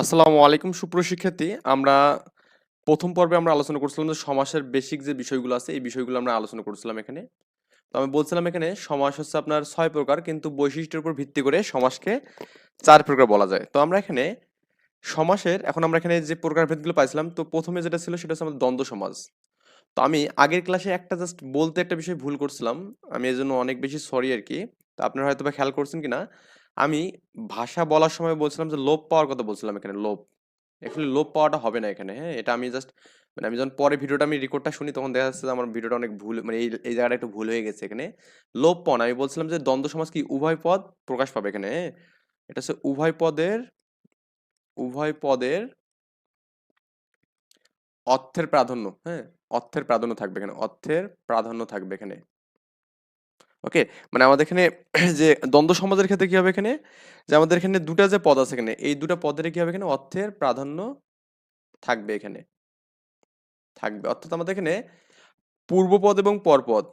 আসসালামু আলাইকুম সুপ্রশিক্ষার্থী আমরা প্রথম পর্বে আমরা আলোচনা করছিলাম যে সমাসের বেসিক যে বিষয়গুলো আছে, এই বিষয়গুলো আমরা আলোচনা করছিলাম এখানে। তো আমি বলছিলাম এখানে সমাস হচ্ছে আপনার ছয় প্রকার, কিন্তু বৈশিষ্ট্যের উপর ভিত্তি করে সমাসকে চার প্রকার বলা যায়। তো আমরা এখানে সমাসের, এখন আমরা এখানে যে প্রকার ভেদগুলো পাইছিলাম, তো প্রথমে যেটা ছিল সেটা হচ্ছে আমাদের দ্বন্দ্ব সমাজ তো আমি আগের ক্লাসে একটা জাস্ট বলতে একটা বিষয় ভুল করছিলাম, আমি এর জন্য অনেক বেশি সরি আর কি। তো আপনারা হয়তো বা খেয়াল করছেন কিনা আমি ভাষা বলার সময় বলছিলাম যে, লোপ পাওয়ার কথা বলছিলাম এখানে, লোপ। অ্যাকচুয়ালি লোপ পাওয়াটা হবে না এখানে হ্যাঁ? এটা আমি জাস্ট মানে আমি যখন পরে ভিডিওটা আমি রেকর্ডটা শুনি, তখন দেখা যাচ্ছে যে, আমার ভিডিওটা অনেক ভুল মানে এই এই জায়গাটা একটু ভুল হয়ে গেছে এখানে। লোপ না, আমি বলছিলাম যে, দ্বন্দ্ব সমাজ কি উভয় পদ প্রকাশ পাবে এখানে? হ্যাঁ? এটা হচ্ছে উভয় পদের উভয় পদের অর্থের প্রাধান্য হ্যাঁ? অর্থের প্রাধান্য থাকবে এখানে, অর্থের প্রাধান্য থাকবে এখানে। ওকে? মানে আমাদের এখানে যে দ্বন্দ্ব সমাজের ক্ষেত্রে কি হবে এখানে? যে আমাদের এখানে দুটা যে পদ আছে এখানে, এই দুটা পদের কি হবে এখানে? অর্থের প্রাধান্য থাকবে এখানে। থাকবে। অর্থাৎ আমাদের এখানে পূর্বপদ এবং পরপদ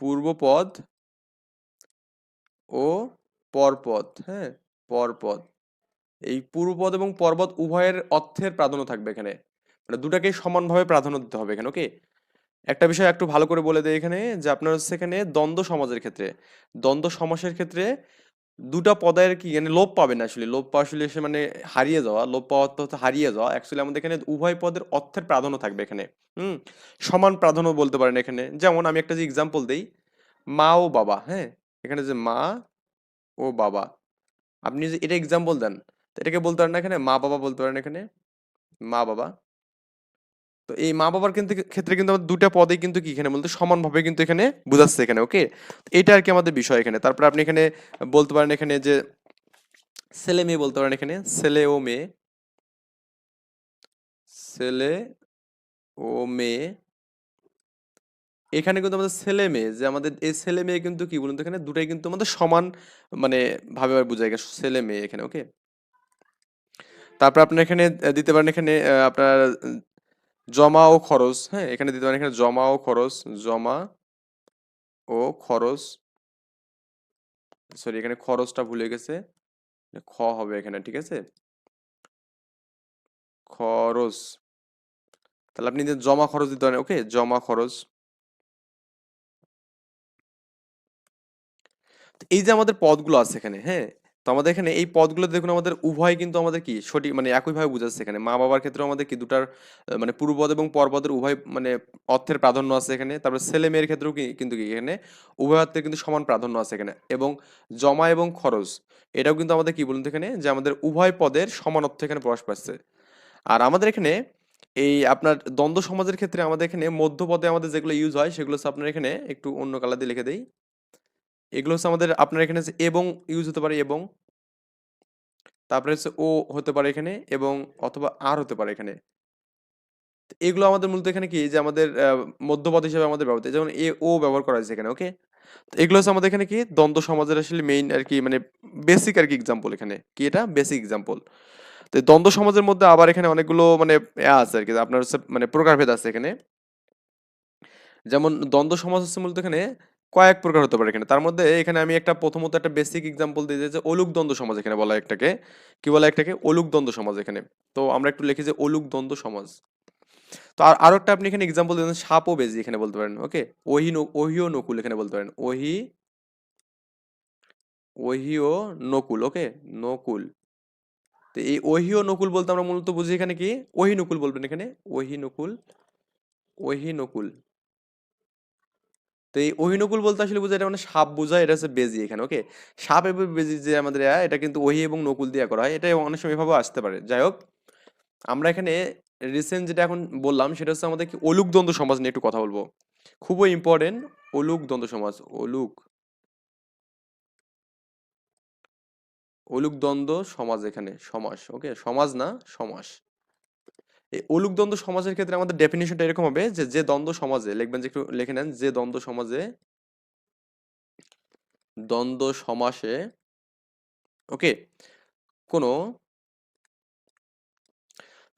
পূর্বপদ ও পরপদ হ্যাঁ? পরপদ এই পূর্বপদ এবং পর্বত উভয়ের অর্থের প্রাধান্য থাকবে এখানে। মানে দুটাকেই সমানভাবে প্রাধান্য দিতে হবে এখানে, ওকে? একটা বিষয় একটু ভালো করে বলে দেয় এখানে, যে আপনার হচ্ছে এখানে দ্বন্দ্ব সমাজের ক্ষেত্রে। দ্বন্দ্ব সমাসের ক্ষেত্রে দুটা পদের কি মানে লোপ পাবে না আসলে। লোপ পাওয়া আসলে সে মানে হারিয়ে যাওয়া, লোপ পাওয়া অর্থ হচ্ছে হারিয়ে যাওয়া। অ্যাকচুয়ালি আমাদের এখানে উভয় পদের অর্থের প্রাধান্য থাকবে এখানে। হুম? সমান প্রাধান্য বলতে পারেন এখানে। যেমন আমি একটা যে এক্সাম্পল দেই, মা ও বাবা হ্যাঁ? এখানে যে মা ও বাবা। আপনি যে এটা এক্সাম্পল দেন এটাকে বলতে পারেন না এখানে মা বাবা বলতে পারেন এখানে। মা বাবা তো এই মা বাবার কিন্তু ক্ষেত্রে কিন্তু আমাদের দুটা পদে কিন্তু কি এখানে বলতে সমানভাবে কিন্তু এখানে বোঝাচ্ছে এখানে ওকে এটা আর কি আমাদের বিষয় এখানে। তারপরে আপনি এখানে বলতে পারেন এখানে যে ছেলে মেয়ে বলতে পারেন এখানে, ছেলে ও মেয়ে, ছেলে ও মেয়ে। এখানে কিন্তু আমাদের ছেলে মেয়ে, যে আমাদের এই ছেলে মেয়ে কিন্তু কি বলুন তো এখানে, দুটাই কিন্তু আমাদের সমান মানে ভাবে বোঝায় গেছে, ছেলে মেয়ে এখানে ওকে তারপর আপনি এখানে দিতে পারেন এখানে আপনার জমা ও খরচ হ্যাঁ এখানে দিতে পারেন, এখানে জমা ও খরচ, জমা ও খরচ, সরি, এখানে খরচটা ভুলে গেছে খ হবে এখানে, ঠিক আছে? খরচ, তাহলে আপনি জমা খরচ দিতে পারেন, ওকে, জমা খরচ। এই যে আমাদের পদগুলো আছে এখানে হ্যাঁ তো আমাদের এখানে এই পদগুলো দেখুন, আমাদের উভয় কিন্তু আমাদের কি সঠিক মানে একইভাবে বোঝাচ্ছে এখানে। মা বাবার ক্ষেত্রে আমাদের কি দুটার মানে পূর্বপদ এবং পরপদের উভয় মানে অর্থের প্রাধান্য আছে এখানে। তারপরে ছেলে মেয়ের ক্ষেত্রেও কি, কিন্তু কি এখানে উভয় অর্থের কিন্তু সমান প্রাধান্য আছে এখানে। এবং জমা এবং খরচ, এটাও কিন্তু আমাদের কি বলুন তো এখানে, যে আমাদের উভয় পদের সমান অর্থ এখানে প্রকাশ পাচ্ছে। আর আমাদের এখানে এই আপনার দ্বন্দ্ব সমাজের ক্ষেত্রে আমাদের এখানে মধ্যপদে আমাদের যেগুলো ইউজ হয়, সেগুলো আপনার এখানে একটু অন্য কালার দিয়ে লিখে দেই। এগুলো হচ্ছে আমাদের আপনার এখানে এবং ইউজ হতে পারে এবং, তারপরে হচ্ছে ও হতে পারে এখানে এবং অথবা আর হতে পারে এখানে। এগুলো আমাদের মূলত এখানে কি? যে আমাদের মধ্যপদ হিসেবে আমাদের ব্যবহৃত যেমন এ ও ব্যবহার করা হয়েছে এখানে ওকে এগুলো হচ্ছে আমাদের এখানে কি? দ্বন্দ্ব সমাজের আসলে মেইন আর কি মানে বেসিক আর কি এক্সাম্পল এখানে। কি এটা? বেসিক এক্সাম্পল তো দ্বন্দ্ব সমাজের মধ্যে আবার এখানে অনেকগুলো মানে আছে আর কি। আপনার হচ্ছে মানে প্রকারভেদ আছে এখানে। যেমন দ্বন্দ্ব সমাজ হচ্ছে মূলত এখানে কয়েক প্রকার হতে পারে এখানে। তার মধ্যে এখানে আমি একটা প্রথমত একটা বেসিক এক্সাম্পল দিয়ে যে অলুক দ্বন্দ্ব সমাজ এখানে বলা একটাকে। কি বলা একটাকে? দ্বন্দ্ব সমাজ এখানে। তো আমরা একটু লিখি যে দ্বন্দ্ব সমাজ। তো আর, আরও একটা আপনি এখানে এক্সাম্পল দিলেন সাপ ও বেজি এখানে বলতে পারেন, ওকে? ওহি ওহি ও নকুল এখানে বলতে পারেন। ওহি ওহি ও নকুল, ওকে? নকুল। তো এই ওহি ও নকুল বলতে আমরা মূলত বুঝি এখানে কি? ওহি নকুল বলবেন এখানে? ওহি নকুল ওহি নকুল। তো এই অহিনুকুল বলতে আসলে বোঝায় এটা মানে সাপ বোঝায়, এটা হচ্ছে বেজি এখানে ওকে সাপ এবং বেজি যে আমাদের এটা কিন্তু ওহি এবং নকুল দিয়ে করা হয়, এটা অনেক সময় এভাবে আসতে পারে। যাই হোক, আমরা এখানে রিসেন্ট যেটা এখন বললাম, সেটা হচ্ছে আমাদের কি অলুক দ্বন্দ্ব সমাজ নিয়ে একটু কথা বলব। খুবই ইম্পর্টেন্ট অলুক দ্বন্দ্ব সমাজ, অলুক। অলুক দ্বন্দ্ব সমাজ এখানে, সমাস ওকে সমাজ না, সমাস। এই অলুক দ্বন্দ্ব সমাজের ক্ষেত্রে আমাদের ডেফিনেশনটা এরকম হবে যে যে দ্বন্দ্ব সমাজে, লিখবেন যে একটু লিখে নেন, যে দ্বন্দ্ব সমাজে, দ্বন্দ্ব সমাসে, ওকে, কোনো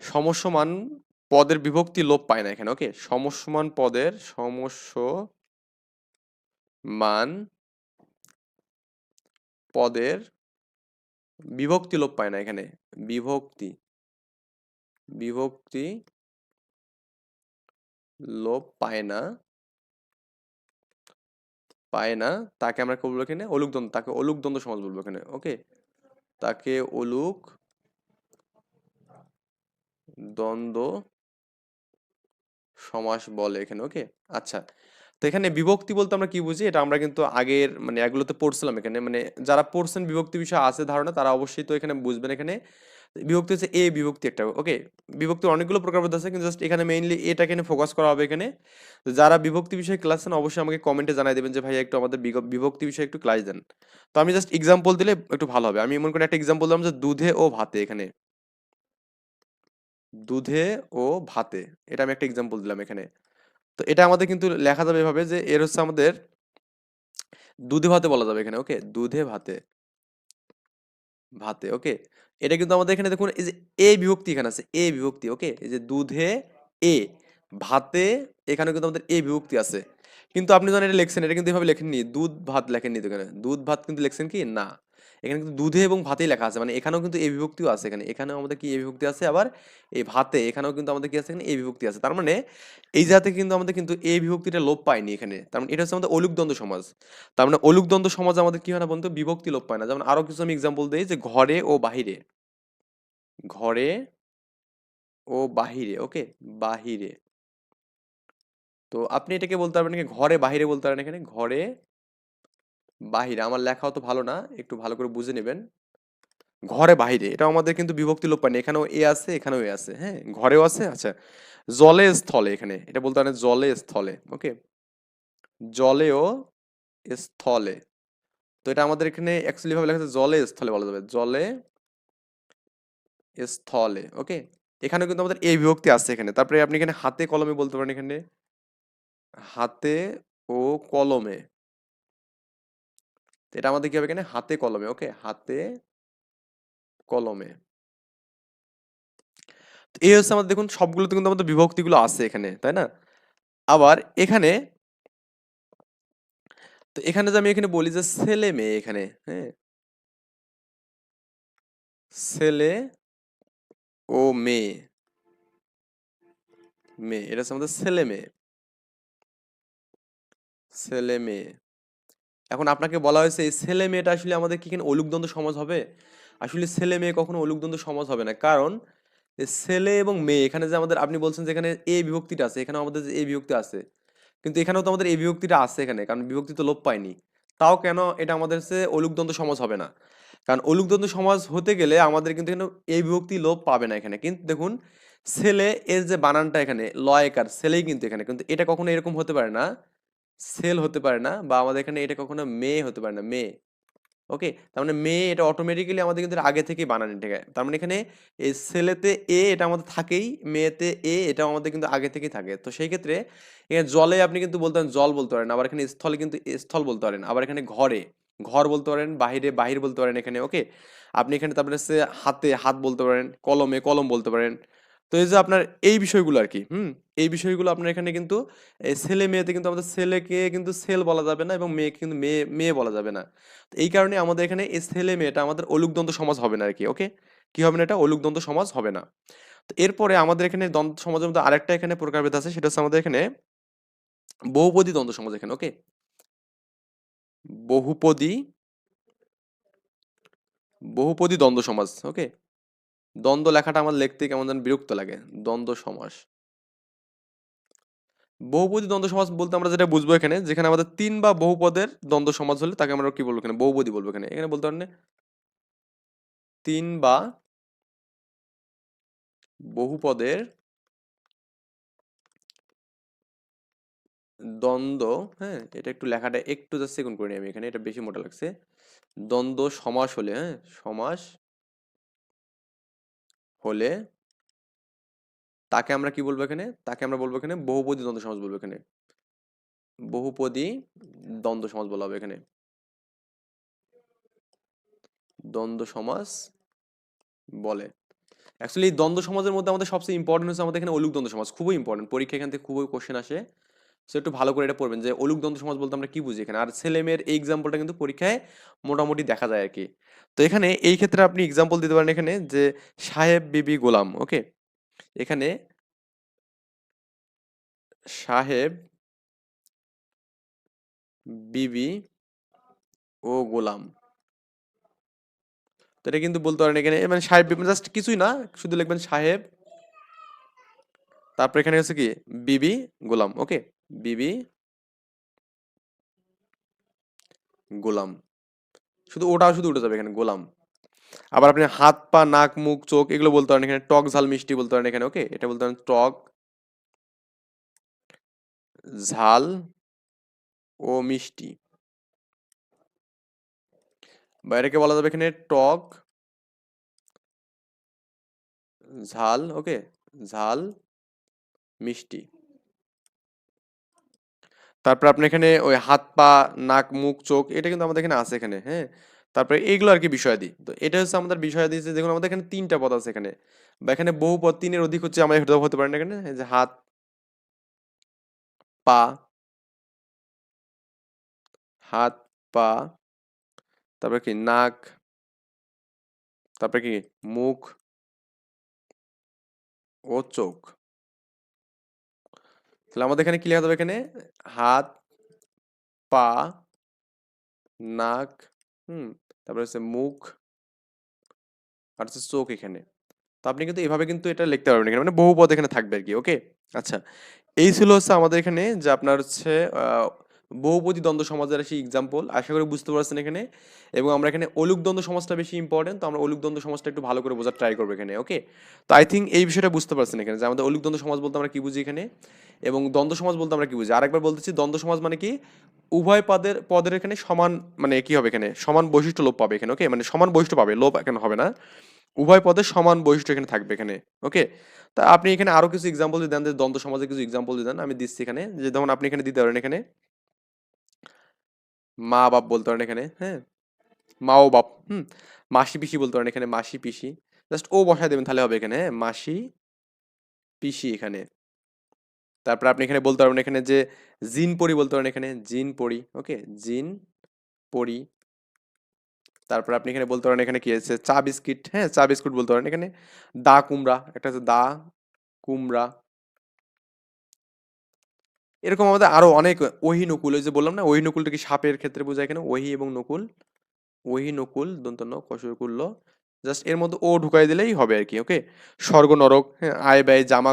সমস্যমান পদের বিভক্তি লোপ পায় না এখানে, ওকে সমস্যমান পদের সমস্য মান পদের বিভক্তি লোপ পায় না এখানে, বিভক্তি। বিভক্তি লোপ পায় না। পায় না। তাকে আমরা কি বলব এখানে? অলুক দ্বন্দ্ব তাকে অলুক দ্বন্দ্ব সমাজ বলব এখানে। ওকে? তাকে অলুক দ্বন্দ্ব সমাস বলে এখানে। ওকে? আচ্ছা। তো এখানে বিভক্তি বলতে আমরা কি বুঝি? এটা আমরা কিন্তু আগের মানে এগুলোতে পড়ছিলাম এখানে। মানে যারা পড়ছেন বিভক্তি বিষয়ে আছে ধারণা, তারা অবশ্যই তো এখানে বুঝবেন এখানে। বিভক্তি হচ্ছে এ বিভক্তি একটা ওকে বিভক্তির অনেকগুলো প্রকারভেদ আছে, কিন্তু জাস্ট এখানে মেইনলি এটাকে নিয়ে ফোকাস করা হবে এখানে। যারা বিভক্তি বিষয়ে ক্লাস নেন, অবশ্যই আমাকে কমেন্টে জানাই দেবেন যে ভাই একটু আমাদের বিভক্তি বিষয়ে একটু ক্লাস দেন। তো আমি জাস্ট এক্সাম্পল দিলে একটু ভালো হবে। আমি এমন করে একটা এক্সাম্পল দিলাম যে, দুধে ও ভাতে এখানে। দুধে ও ভাতে এটা আমি একটা এক্সাম্পল দিলাম এখানে। তো এটা আমাদের কিন্তু লেখা যাবে এভাবে যে, এর হচ্ছে আমাদের দুধে ভাতে বলা যাবে এখানে ওকে দুধে ভাতে। ভাতে ওকে এটা কিন্তু আমাদের এখানে দেখুন, এই যে এ বিভক্তি এখানে আছে এ বিভক্তি ওকে এই যে দুধে এ ভাতে এখানে কিন্তু আমাদের এ বিভক্তি আছে। কিন্তু আপনি যখন এটা লেখছেন, এটা কিন্তু এভাবে লেখেননি, দুধ ভাত লেখেননি তো এখানে। দুধ ভাত কিন্তু লেখছেন কি? না। এখানে কিন্তু দুধে এবং ভাতেই লেখা আছে। মানে এখানেও কিন্তু এ বিভক্তিও আছে এখানে। এখানেও আমাদের কি এ বিভক্তি আছে? আবার এই ভাতে এখানেও কিন্তু আমাদের কি আছে? এখানে এ বিভক্তি আছে। তার মানে এই জাতে কিন্তু আমাদের কিন্তু এ বিভক্তিটা লোপ পায়নি এখানে। তার মানে এটা হচ্ছে আমাদের অলুক দ্বন্দ্ব সমাজ। তার মানে অলুক দ্বন্দ্ব সমাজ আমাদের কি হয় না বলতো বিভক্তি লোপ পায় না। যেমন আরও কিছু আমি এক্সাম্পল দিই যে ঘরে ও বাহিরে। ঘরে ও বাহিরে ওকে বাহিরে। তো আপনি এটাকে বলতে পারবেন ঘরে বাহিরে বলতে পারেন এখানে। ঘরে বাহিরে। আমার লেখাও তো ভালো না, একটু ভালো করে বুঝে নেবেন। ঘরে বাহিরে এটা আমাদের কিন্তু বিভক্তি লোপ পায়নি। এখানেও এ আছে, এখানেও এ আছে হ্যাঁ? ঘরেও আছে আচ্ছা। জলে স্থলে এখানে, এটা বলতে পারেন জলে স্থলে, ওকে? জলেও স্থলে। তো এটা আমাদের এখানে অ্যাকচুয়ালি ভাবে লেখা আছে জলে স্থলে বলা যাবে, জলে স্থলে, ওকে? এখানে কিন্তু আমাদের এই বিভক্তি আছে এখানে, তারপরে আপনি এখানে হাতে কলমে বলতে পারেন এখানে। হাতে ও কলমে। এটা আমাদের কি হবে এখানে? হাতে কলমে ওকে হাতে কলমে। এই হচ্ছে আমাদের, দেখুন, সবগুলোতে কিন্তু আমাদের বিভক্তিগুলো আছে এখানে, তাই না? আবার এখানে তো এখানে যে আমি এখানে বলি যে ছেলে মেয়ে এখানে হ্যাঁ? ছেলে ও মেয়ে। মেয়ে, এটা হচ্ছে আমাদের ছেলে মেয়ে। ছেলে মেয়ে। এখন আপনাকে বলা হয়েছে, এই ছেলে মেয়েটা আসলে আমাদের কি অলুকদ্বন্দ্ব সমাজ হবে? আসলে ছেলে মেয়ে কখনো অলুকদ্বন্দ্ব সমাজ হবে না। কারণ ছেলে এবং মেয়ে, এখানে যে আমাদের, আপনি বলছেন যে এখানে এ বিভক্তিটা আছে এখানে আমাদের যে এ বিভক্তি আছে। কিন্তু এখানেও তো আমাদের এই বিভক্তিটা আছে এখানে, কারণ বিভক্তি তো লোপ পায়নি। তাও কেন এটা আমাদের সে অলুকদ্বন্দ্ব সমাজ হবে না? কারণ অলুকদ্বন্দ্ব সমাজ হতে গেলে আমাদের কিন্তু এখানে এই বিভক্তি লোপ পাবে না এখানে। কিন্তু দেখুন, ছেলে এর যে বানানটা এখানে লয়কার ছেলেই কিন্তু এখানে। কিন্তু এটা কখনো এরকম হতে পারে না সেল হতে পারে না বা আমাদের এখানে এটা কখনো মেয়ে হতে পারে না, মেয়ে। ওকে তার মানে মেয়ে এটা অটোমেটিক্যালি আমাদের কিন্তু আগে থেকেই বানান থাকে তার মানে এখানে এই ছেলেতে এ এটা আমাদের থাকেই মেয়েতে এ এটা আমাদের কিন্তু আগে থেকেই থাকে। তো সেই ক্ষেত্রে এখানে জলে আপনি কিন্তু বলতে পারেন জল বলতে পারেন, আবার এখানে স্থলে কিন্তু স্থল বলতে পারেন, আবার এখানে ঘরে, ঘর বলতে পারেন, বাহিরে, বাহির বলতে পারেন এখানে ওকে আপনি এখানে তারপরে হাতে হাত বলতে পারেন, কলমে কলম বলতে পারেন তো এই যে আপনার এই বিষয়গুলো আর কি হুম? এই বিষয়গুলো আপনার এখানে কিন্তু ছেলে মেয়েতে কিন্তু আমাদের ছেলেকে কিন্তু সেল বলা যাবে না এবং মেয়েকে কিন্তু মেয়ে মেয়ে বলা যাবে না। এই কারণে আমাদের এখানে এই ছেলে মেয়েটা আমাদের অলুকদ্বন্দ্ব সমাজ হবে না আর কি ওকে? কি হবে না এটা? অলুকদ্বন্দ্ব সমাজ হবে না। তো এরপরে আমাদের এখানে দ্বন্দ্ব সমাজের মধ্যে আরেকটা এখানে প্রকারভেদ আছে, সেটা হচ্ছে আমাদের এখানে বহুপদী দ্বন্দ্ব সমাজ এখানে, ওকে? বহুপদী বহুপদী দ্বন্দ্ব সমাজ, ওকে? দ্বন্দ্ব লেখাটা আমার লিখতে কেমন যেন বিরক্ত লাগে। দ্বন্দ্ব সমাস। বহুপদী দ্বন্দ্ব সমাজ বলতে আমরা যেটা বুঝব এখানে, যেখানে আমাদের তিন বা বহুপদের দ্বন্দ্ব সমাজ হলে তাকে আমরা কি বলব এখানে? বহুপদী বলব এখানে। এখানে বলতে পারেন তিন বা বহুপদের দ্বন্দ্ব হ্যাঁ এটা একটু লেখাটা একটু জাস্ট সেকেন্ড করে নিই আমি এখানে, এটা বেশি মোটা লাগছে। দ্বন্দ্ব সমাস হলে হ্যাঁ সমাস হলে তাকে আমরা কি বলব এখানে? তাকে আমরা বলব এখানে বহুপদী দ্বন্দ্ব সমাজ বলব এখানে। বহুপদী দ্বন্দ্ব সমাজ বলা হবে এখানে। দ্বন্দ্ব সমাজ বলে। অ্যাকচুয়ালি দ্বন্দ্ব সমাজের মধ্যে আমাদের সবচেয়ে ইম্পর্টেন্ট হচ্ছে আমাদের এখানে অলুক দ্বন্দ্ব সমাজ। খুবই ইম্পর্টেন্ট পরীক্ষা এখান থেকে খুবই কোশ্চেন আসে। সো একটু ভালো করে এটা পড়বেন যে, অলুক দ্বন্দ্ব সমাজ বলতে আমরা কি বুঝি এখানে? আর ছেলে মেয়ের এই এক্সাম্পলটা কিন্তু পরীক্ষায় মোটামুটি দেখা যায় আর কি তো এখানে এই ক্ষেত্রে আপনি এক্সাম্পল দিতে পারেন এখানে যে সাহেব বিবি গোলাম ওকে এখানে সাহেব বিবি ও গোলাম। তো এটা কিন্তু বলতে পারেন এখানে মানে সাহেব বিবি জাস্ট কিছুই না, শুধু লিখবেন সাহেব। তারপর এখানে হচ্ছে কি? বিবি গোলাম ওকে বিবি গোলাম। শুধু ওটাও শুধু উঠে যাবে এখানে, গোলাম। আবার আপনি হাত, পা, নাক, মুখ, চোখ, এগুলো বলতে পারেন এখানে, টক ঝাল মিষ্টি বলতে পারেন এখানে ওকে এটা বলতে পারেন টক ঝাল ও মিষ্টি। বাইরেকে বলা যাবে এখানে টক ঝাল ওকে ঝাল, মিষ্টি। তারপর আপনি এখানে ওই হাত পা, নাক, মুখ, চোখ, এটা কিন্তু আমাদের এখানে আছে এখানে হ্যাঁ? তারপরে এইগুলো আর কি বিষয়াদি তো এটা হচ্ছে আমাদের বিষয়াদি যে দেখুন আমাদের এখানে তিনটা পদ আছে এখানে। বা এখানে বহু পদ, তিনের অধিক হচ্ছে আমাদের হতে হতে পারে না এখানে যে হাত, পা হাত, পা, তারপরে কি নাক, তারপরে কি মুখ ও চোখ। তাহলে আমাদের এখানে কি লেখা এখানে? হাত, পা, নাক, হুম, তারপরে হচ্ছে মুখ, আর হচ্ছে চোখ এখানে। তো আপনি কিন্তু এভাবে কিন্তু এটা লিখতে পারবেন এখানে মানে বহু পদ এখানে থাকবে আর কি, ওকে? আচ্ছা এই ছিল হচ্ছে আমাদের এখানে যে আপনার হচ্ছে বহুপদী দ্বন্দ্ব সমাজের সেই এক্সাম্পল আশা করি বুঝতে পারছেন এখানে। এবং আমরা এখানে অলুক দ্বন্দ্ব সমাজটা বেশি ইম্পর্টেন্ট তো আমরা অলুক দ্বন্দ্ব সমাজটা একটু ভালো করে বোঝার ট্রাই করব এখানে ওকে তো আই থিঙ্ক এই বিষয়টা বুঝতে পারছেন এখানে, যে আমাদের অলুক দ্বন্দ্ব সমাজ বলতে আমরা কি বুঝি এখানে? এবং দ্বন্দ্ব সমাজ বলতে আমরা কি বুঝি? আরেকবার বলতেছি, দ্বন্দ্ব সমাজ মানে কি? উভয় পদের পদের এখানে সমান মানে কি হবে এখানে? সমান বৈশিষ্ট্য লোপ পাবে এখানে ওকে মানে সমান বৈশিষ্ট্য পাবে, লোপ এখানে হবে না। উভয় পদের সমান বৈশিষ্ট্য এখানে থাকবে এখানে ওকে তা আপনি এখানে আরও কিছু এক্সাম্পল যদি দেন দ্বন্দ্ব সমাজের কিছু এক্সাম্পল যদি দেন, আমি দিচ্ছি এখানে, যে যেমন আপনি এখানে দিতে পারেন এখানে। মা বাপ বলতে পারেন এখানে হ্যাঁ? মা ও বাপ, হুম? মাসি পিসি বলতে পারেন এখানে, মাসি পিসি। জাস্ট ও বসায় দেবেন তাহলে হবে এখানে হ্যাঁ? মাসি পিসি এখানে। তারপর আপনি এখানে বলতে পারবেন এখানে যে জিন পরি বলতে পারেন এখানে, জিন পরি, ওকে? জিন পরি। তারপর আপনি এখানে বলতে পারেন এখানে কি আছে? চা বিস্কিট হ্যাঁ? চা বিস্কুট বলতে পারেন এখানে। দা কুমড়া, একটা আছে দা কুমড়া। এরকম আমাদের আরও অনেক ওহি নকুল, ওই যে বললাম না, ওহি নকুলটা কি সাপের ক্ষেত্রে বোঝায় কেন? ওহি এবং নকুল। ওহি, নকুল দন্তন্য কসরকুল্ল জাস্ট এর মধ্যে ও ঢুকাই দিলেই হবে আর কি, ওকে? স্বর্গ নরক হ্যাঁ আয় ব্যয়, জামা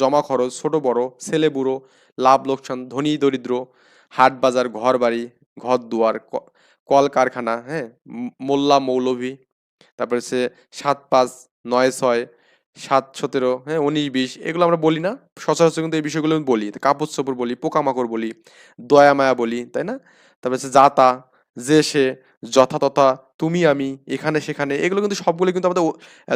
জমা খরচ, ছোট বড়, ছেলে বুড়ো, লাভ লোকসান, ধনী দরিদ্র, হাট বাজার, ঘর বাড়ি, ঘর দুয়ার কল কারখানা হ্যাঁ মোল্লা মৌলভী, তারপরে হচ্ছে সাত পাঁচ, নয় ছয় সাত, সতেরো হ্যাঁ উনিশ, বিশ, এগুলো আমরা বলি না। সচরাচর কিন্তু এই বিষয়গুলো আমি বলি। কাপড় চোপড় বলি, পোকামাকড় বলি দয়া মায়া বলি, তাই না? তারপর হচ্ছে যাতা যে সে যথা তথা তুমি, আমি, এখানে, সেখানে, এগুলো কিন্তু সবগুলো কিন্তু আমাদের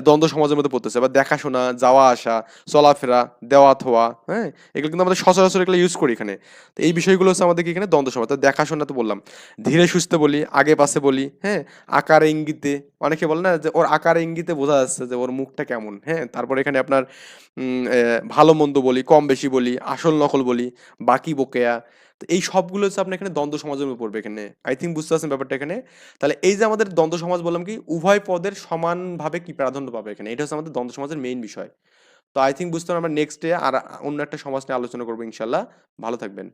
দ্বন্দ্ব সমাজের মধ্যে পড়তেছে। বা দেখাশোনা, যাওয়া, আসা, চলাফেরা, দেওয়া, থোয়া হ্যাঁ? এগুলো কিন্তু আমাদের সচরাচর এগুলো ইউজ করি এখানে। তো এই বিষয়গুলো হচ্ছে আমাদেরকে এখানে দ্বন্দ্ব সমাজ দেখাশোনা তো বললাম। ধীরে সুস্থে বলি, আগে পাশে বলি হ্যাঁ? আকার ইঙ্গিতে, অনেকে বলে না যে ওর আকার ইঙ্গিতে বোঝা যাচ্ছে যে ওর মুখটা কেমন হ্যাঁ? তারপরে এখানে আপনার ভালো মন্দ বলি, কম বেশি বলি, আসল নকল বলি, বাকি বকেয়া এই সবগুলো হচ্ছে আপনার এখানে দ্বন্দ্ব সমাজের মধ্যে পড়বে এখানে। আই থিঙ্ক বুঝতে পারছেন ব্যাপারটা এখানে। তাহলে এই যে আমাদের দ্বন্দ্ব সমাজ বললাম কি, উভয় পদের সমানভাবে কি প্রাধান্য পাবে এখানে? এটা হচ্ছে আমাদের দ্বন্দ্ব সমাজের মেইন বিষয়। তো আই থিঙ্ক বুঝতে আমরা নেক্সট ডে আর অন্য একটা সমাজ নিয়ে আলোচনা করব ইনশাল্লাহ ভালো থাকবেন।